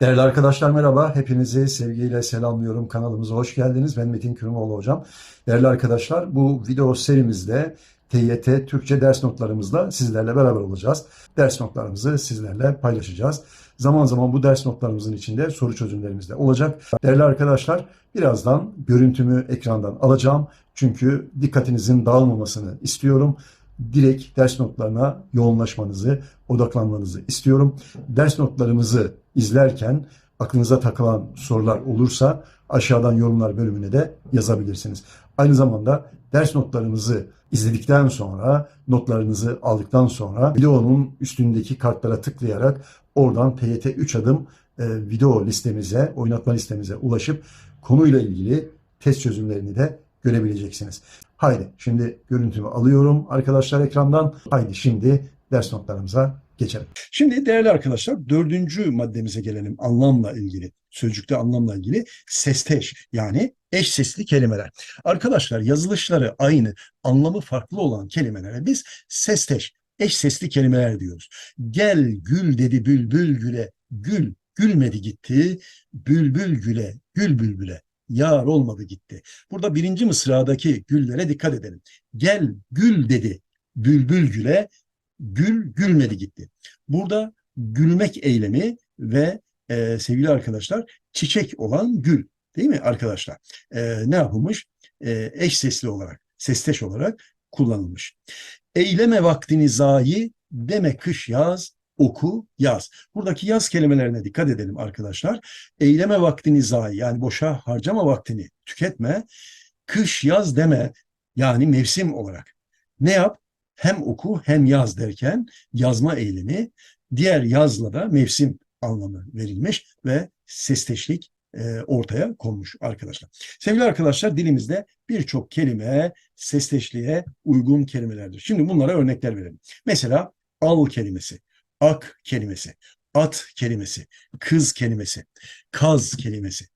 Değerli arkadaşlar merhaba. Hepinizi sevgiyle selamlıyorum. Kanalımıza hoş geldiniz. Ben Metin Kürümoğlu hocam. Değerli arkadaşlar bu video serimizde TYT Türkçe ders notlarımızla sizlerle beraber olacağız. Ders notlarımızı sizlerle paylaşacağız. Zaman zaman bu ders notlarımızın içinde soru çözümlerimiz de olacak. Değerli arkadaşlar birazdan görüntümü ekrandan alacağım. Çünkü dikkatinizin dağılmamasını istiyorum direkt ders notlarına yoğunlaşmanızı, odaklanmanızı istiyorum. Ders notlarımızı izlerken aklınıza takılan sorular olursa aşağıdan yorumlar bölümüne de yazabilirsiniz. Aynı zamanda ders notlarımızı izledikten sonra, notlarınızı aldıktan sonra videonun üstündeki kartlara tıklayarak oradan TYT 3 adım e, video listemize, oynatma listemize ulaşıp konuyla ilgili test çözümlerini de görebileceksiniz. Haydi şimdi görüntümü alıyorum arkadaşlar ekrandan. Haydi şimdi ders notlarımıza geçelim. Şimdi değerli arkadaşlar dördüncü maddemize gelelim anlamla ilgili. Sözcükte anlamla ilgili sesteş yani eş sesli kelimeler. Arkadaşlar yazılışları aynı, anlamı farklı olan kelimelere biz sesteş, eş sesli kelimeler diyoruz. Gel gül dedi bülbül güle, gül gülmedi gitti, bülbül güle, gül bülbüle yar olmadı gitti. Burada birinci mısradaki güllere dikkat edelim. Gel gül dedi bülbül güle, gül gülmedi gitti. Burada gülmek eylemi ve e, sevgili arkadaşlar çiçek olan gül değil mi arkadaşlar? E, ne yapılmış? E, eş sesli olarak, sesteş olarak kullanılmış. Eyleme vaktini zayi deme kış yaz oku, yaz. Buradaki yaz kelimelerine dikkat edelim arkadaşlar. Eyleme vaktini zayi yani boşa harcama vaktini tüketme. Kış yaz deme yani mevsim olarak. Ne yap? Hem oku hem yaz derken yazma eylemi diğer yazla da mevsim anlamı verilmiş ve sesteşlik e, ortaya konmuş arkadaşlar. Sevgili arkadaşlar dilimizde birçok kelime sesteşliğe uygun kelimelerdir. Şimdi bunlara örnekler verelim. Mesela al kelimesi ak kelimesi, at kelimesi, kız kelimesi, kaz kelimesi,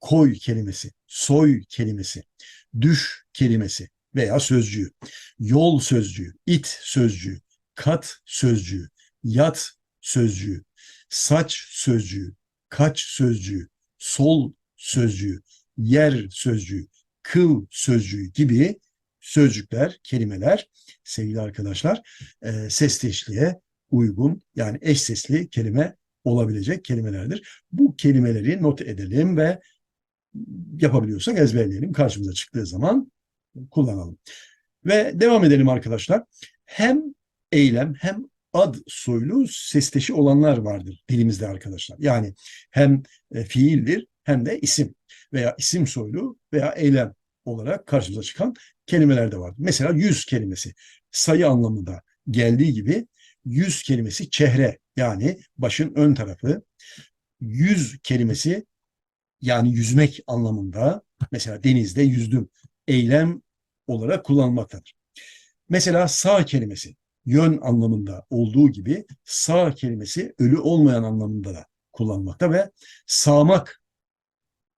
koy kelimesi, soy kelimesi, düş kelimesi veya sözcüğü, yol sözcüğü, it sözcüğü, kat sözcüğü, yat sözcüğü, saç sözcüğü, kaç sözcüğü, sol sözcüğü, yer sözcüğü, kıl sözcüğü gibi sözcükler, kelimeler sevgili arkadaşlar e, sesteşliğe uygun yani eş sesli kelime olabilecek kelimelerdir. Bu kelimeleri not edelim ve yapabiliyorsak ezberleyelim. Karşımıza çıktığı zaman kullanalım. Ve devam edelim arkadaşlar. Hem eylem hem ad soylu sesteşi olanlar vardır dilimizde arkadaşlar. Yani hem e, fiildir hem de isim veya isim soylu veya eylem olarak karşımıza çıkan kelimeler de vardır. Mesela yüz kelimesi sayı anlamında geldiği gibi yüz kelimesi çehre yani başın ön tarafı. Yüz kelimesi yani yüzmek anlamında mesela denizde yüzdüm eylem olarak kullanılmaktadır. Mesela sağ kelimesi yön anlamında olduğu gibi sağ kelimesi ölü olmayan anlamında da kullanılmakta ve sağmak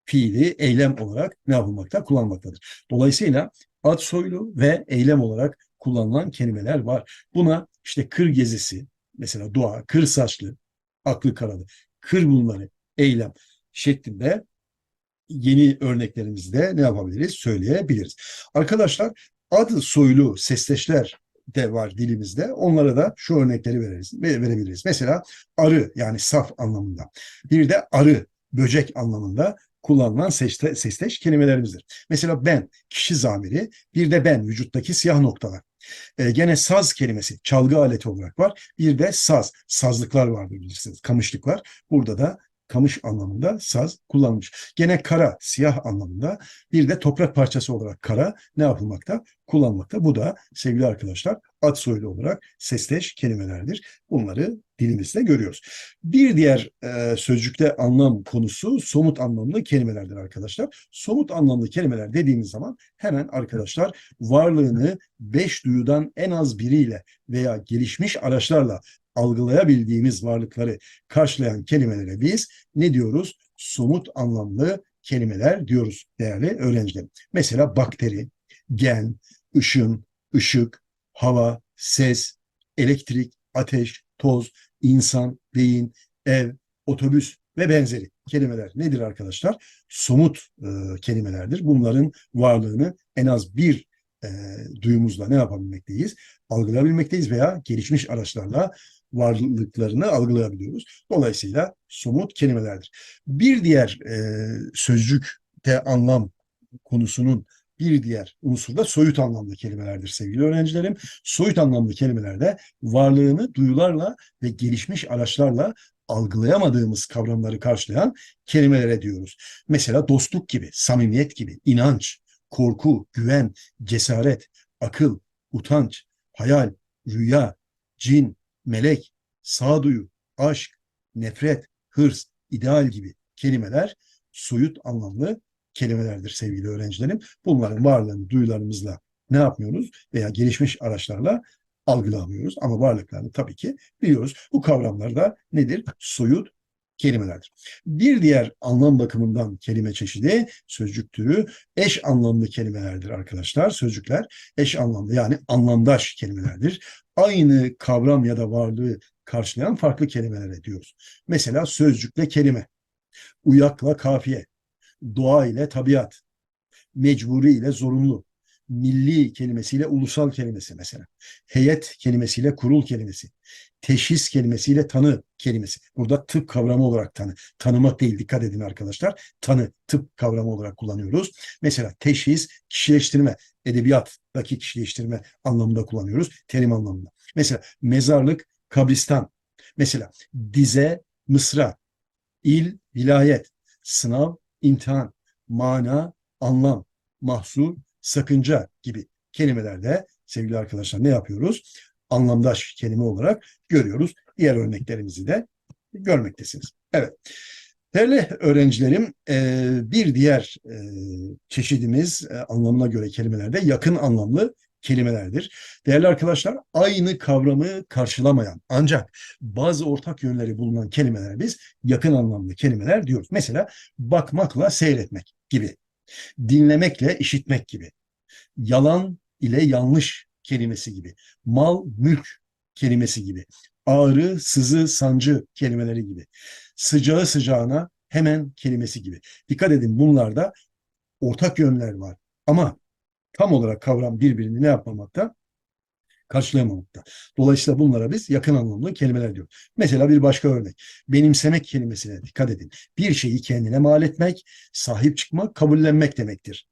fiili eylem olarak ne yapılmakta? Kullanılmaktadır. Dolayısıyla ad soylu ve eylem olarak kullanılan kelimeler var. Buna işte kır gezisi, mesela dua, kır saçlı, aklı karalı, kır bunları, eylem şeklinde yeni örneklerimizde ne yapabiliriz? Söyleyebiliriz. Arkadaşlar adı soylu sesleşler de var dilimizde. Onlara da şu örnekleri veririz, verebiliriz. Mesela arı yani saf anlamında. Bir de arı, böcek anlamında kullanılan sesle, sesleş kelimelerimizdir. Mesela ben, kişi zamiri, bir de ben, vücuttaki siyah noktalar. E, gene saz kelimesi çalgı aleti olarak var. Bir de saz, sazlıklar vardır bilirsiniz, kamışlıklar. Burada da kamış anlamında saz kullanılmış. Gene kara, siyah anlamında bir de toprak parçası olarak kara ne yapılmakta? Kullanmakta. Bu da sevgili arkadaşlar ad soylu olarak sesleş kelimelerdir. Bunları dilimizde görüyoruz. Bir diğer e, sözcükte anlam konusu somut anlamlı kelimelerdir arkadaşlar. Somut anlamlı kelimeler dediğimiz zaman hemen arkadaşlar varlığını beş duyudan en az biriyle veya gelişmiş araçlarla algılayabildiğimiz varlıkları karşılayan kelimelere biz ne diyoruz? Somut anlamlı kelimeler diyoruz değerli öğrencilerim. Mesela bakteri, gen, ışın, ışık, hava, ses, elektrik, ateş, toz, insan, beyin, ev, otobüs ve benzeri kelimeler nedir arkadaşlar? Somut e, kelimelerdir. Bunların varlığını en az bir e, duyumuzla ne yapabilmekteyiz? Algılayabilmekteyiz veya gelişmiş araçlarla varlıklarını algılayabiliyoruz. Dolayısıyla somut kelimelerdir. Bir diğer e, sözcükte anlam konusunun bir diğer unsur da soyut anlamlı kelimelerdir sevgili öğrencilerim. Soyut anlamlı kelimelerde varlığını duyularla ve gelişmiş araçlarla algılayamadığımız kavramları karşılayan kelimelere diyoruz. Mesela dostluk gibi, samimiyet gibi, inanç, korku, güven, cesaret, akıl, utanç, hayal, rüya, cin, melek, sağduyu, aşk, nefret, hırs, ideal gibi kelimeler soyut anlamlı kelimelerdir sevgili öğrencilerim. Bunların varlığını duyularımızla ne yapmıyoruz veya gelişmiş araçlarla algılamıyoruz ama varlıklarını tabii ki biliyoruz. Bu kavramlar da nedir? Soyut kelimelerdir. Bir diğer anlam bakımından kelime çeşidi, sözcük türü eş anlamlı kelimelerdir arkadaşlar. Sözcükler eş anlamlı yani anlamdaş kelimelerdir. Aynı kavram ya da varlığı karşılayan farklı kelimelere diyoruz. Mesela sözcükle kelime, uyakla kafiye, doğa ile tabiat, mecburi ile zorunlu, milli kelimesiyle ulusal kelimesi mesela, heyet kelimesiyle kurul kelimesi, teşhis kelimesiyle tanı kelimesi. Burada tıp kavramı olarak tanı. Tanımak değil dikkat edin arkadaşlar. Tanı tıp kavramı olarak kullanıyoruz. Mesela teşhis, kişileştirme, edebiyattaki kişileştirme anlamında kullanıyoruz. Terim anlamında. Mesela mezarlık, kabristan. Mesela dize, mısra, il, vilayet, sınav, imtihan, mana, anlam, mahsur, sakınca gibi kelimelerde sevgili arkadaşlar ne yapıyoruz? Anlamdaş kelime olarak görüyoruz. Diğer örneklerimizi de görmektesiniz. Evet. Değerli öğrencilerim, bir diğer çeşidimiz anlamına göre kelimelerde yakın anlamlı kelimelerdir. Değerli arkadaşlar, aynı kavramı karşılamayan ancak bazı ortak yönleri bulunan kelimeler biz yakın anlamlı kelimeler diyoruz. Mesela bakmakla seyretmek gibi, dinlemekle işitmek gibi, yalan ile yanlış kelimesi gibi, mal, mülk kelimesi gibi, ağrı, sızı, sancı kelimeleri gibi, sıcağı sıcağına hemen kelimesi gibi. Dikkat edin bunlarda ortak yönler var. Ama tam olarak kavram birbirini ne yapmamakta? Karşılayamamakta. Dolayısıyla bunlara biz yakın anlamlı kelimeler diyoruz. Mesela bir başka örnek. Benimsemek kelimesine dikkat edin. Bir şeyi kendine mal etmek, sahip çıkmak, kabullenmek demektir.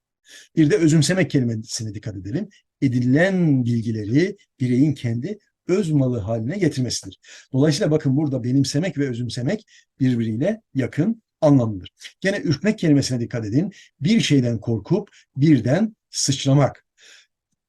Bir de özümsemek kelimesine dikkat edelim. Edilen bilgileri bireyin kendi öz malı haline getirmesidir. Dolayısıyla bakın burada benimsemek ve özümsemek birbiriyle yakın anlamlıdır. Gene ürkmek kelimesine dikkat edin. Bir şeyden korkup birden sıçramak.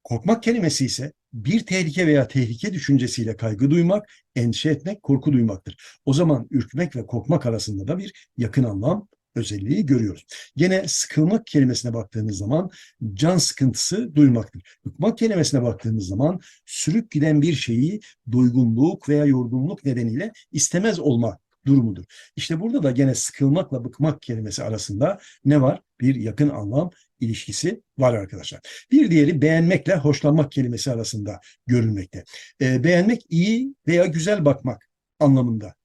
Korkmak kelimesi ise bir tehlike veya tehlike düşüncesiyle kaygı duymak, endişe etmek, korku duymaktır. O zaman ürkmek ve korkmak arasında da bir yakın anlam özelliği görüyoruz. Gene sıkılmak kelimesine baktığımız zaman can sıkıntısı duymaktır. Bıkmak kelimesine baktığımız zaman sürüp giden bir şeyi doygunluk veya yorgunluk nedeniyle istemez olma durumudur. İşte burada da gene sıkılmakla bıkmak kelimesi arasında ne var? Bir yakın anlam ilişkisi var arkadaşlar. Bir diğeri beğenmekle hoşlanmak kelimesi arasında görülmekte. E, beğenmek iyi veya güzel bakmak anlamında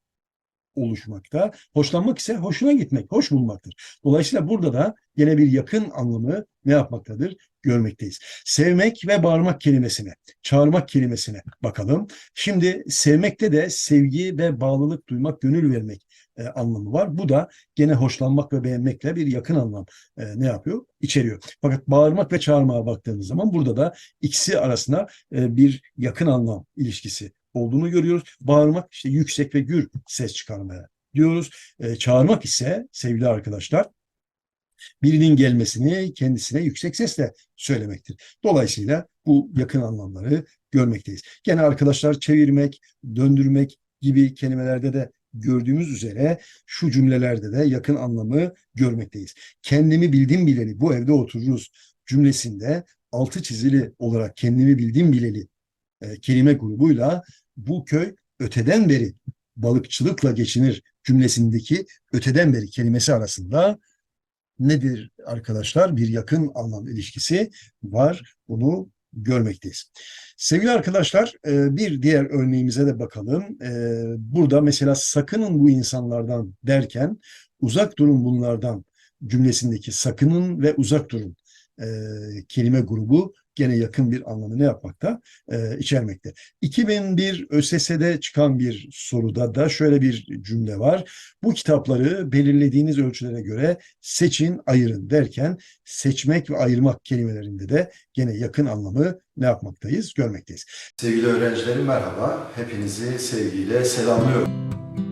oluşmakta. Hoşlanmak ise hoşuna gitmek, hoş bulmaktır. Dolayısıyla burada da yine bir yakın anlamı ne yapmaktadır? Görmekteyiz. Sevmek ve bağırmak kelimesine, çağırmak kelimesine bakalım. Şimdi sevmekte de sevgi ve bağlılık duymak, gönül vermek e, anlamı var. Bu da gene hoşlanmak ve beğenmekle bir yakın anlam e, ne yapıyor? İçeriyor. Fakat bağırmak ve çağırmaya baktığımız zaman burada da ikisi arasında e, bir yakın anlam ilişkisi olduğunu görüyoruz. Bağırmak işte yüksek ve gür ses çıkarmaya diyoruz. E, çağırmak ise sevgili arkadaşlar birinin gelmesini kendisine yüksek sesle söylemektir. Dolayısıyla bu yakın anlamları görmekteyiz. Gene arkadaşlar çevirmek, döndürmek gibi kelimelerde de gördüğümüz üzere şu cümlelerde de yakın anlamı görmekteyiz. Kendimi bildim bileli bu evde otururuz cümlesinde altı çizili olarak kendimi bildim bileli e, kelime grubuyla bu köy öteden beri balıkçılıkla geçinir cümlesindeki öteden beri kelimesi arasında nedir arkadaşlar? Bir yakın anlam ilişkisi var. Bunu görmekteyiz. Sevgili arkadaşlar, e, bir diğer örneğimize de bakalım. E, Burada mesela sakının bu insanlardan derken uzak durun bunlardan cümlesindeki sakının ve uzak durun e, kelime grubu gene yakın bir anlamı ne yapmakta? E, içermekte. 2001 ÖSS'de çıkan bir soruda da şöyle bir cümle var. Bu kitapları belirlediğiniz ölçülere göre seçin, ayırın derken seçmek ve ayırmak kelimelerinde de gene yakın anlamı ne yapmaktayız? Görmekteyiz. Sevgili öğrencilerim merhaba. Hepinizi sevgiyle selamlıyorum.